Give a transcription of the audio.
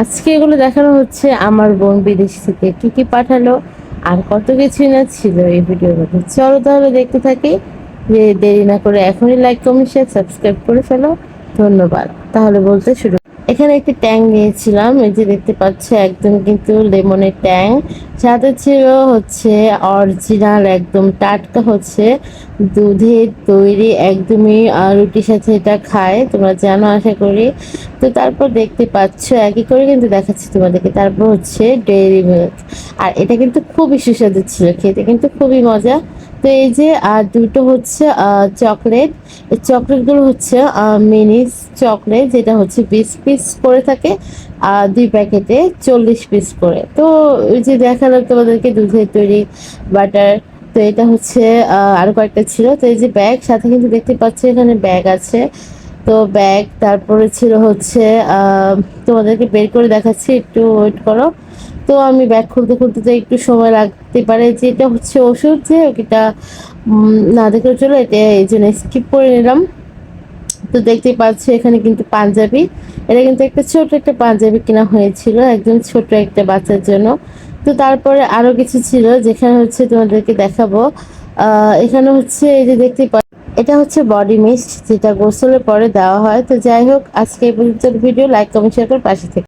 আজকে এগুলো দেখানো হচ্ছে আমার বোন বিদেশ থেকে কি কি পাঠালো আর কত কিছুই না ছিল এই ভিডিওর মধ্যে। চলো তাহলে দেখতে থাকি যে দেরি না করে এখনই লাইক কমেন্ট শেয়ার সাবস্ক্রাইব করে ফেলো। ধন্যবাদ। তাহলে বলতে শুরু এখানে একটি ট্যাং নিয়েছিলাম, এই যে দেখতে পাচ্ছ একদম কিন্তু লেমনের ট্যাং সাথে ছিল হচ্ছে অরিজিনাল একদম টাটকা হচ্ছে দুধের তৈরি, একদমই রুটির সাথে এটা খায়, তোমরা জানো আশা করি। তো তারপর দেখতে পাচ্ছ, একই করে কিন্তু দেখাচ্ছি তোমাদেরকে, তারপর হচ্ছে ডেয়ারি মিল্ক আর এটা কিন্তু খুবই সুস্বাদু ছিল, খেতে কিন্তু খুবই মজা। তো এই যে আর দুটো হচ্ছে চকলেট। চকলেটগুলো হচ্ছে মিনি চকলেট, যেটা হচ্ছে বিশ পিস করে থাকে আর দুই প্যাকেটে চল্লিশ পিস করে। তো ওই যে দেখালাম তোমাদেরকে দুধের তৈরি বাটার। তো এটা হচ্ছে আরও আরও কয়েকটা ছিল। তো এই যে ব্যাগ, সাথে কিন্তু দেখতে পাচ্ছি এখানে ব্যাগ আছে। তো ব্যাগ তারপরে ছিল হচ্ছে তোমাদেরকে বের করে দেখাচ্ছি, একটু ওয়েট করো। তো আমি ব্যাগ খুলতে খুলতে তো একটু সময় লাগতে পারে যে এটা হচ্ছে ওষুধ যে এটা না দেখলে চলো, এটা এই জন্য স্কিপ করে নিলাম। তো দেখতেই পাচ্ছ, এখানে কিন্তু পাঞ্জাবি। এটা কিন্তু একটা ছোট একটা পাঞ্জাবি কেনা হয়েছিল, একদম ছোট একটা বাচ্চার জন্য। তো তারপরে আরও কিছু ছিল, যেখানে হচ্ছে তোমাদেরকে দেখাবো। এখানে হচ্ছে এই যে দেখতে এটা হচ্ছে বডি মিস্ট যেটা গোসলের পরে দেওয়া হয়। তো যাই হোক, আজকে এই পর্যন্ত ভিডিও। লাইক কমেন্ট শেয়ার করে পাশে থেকে।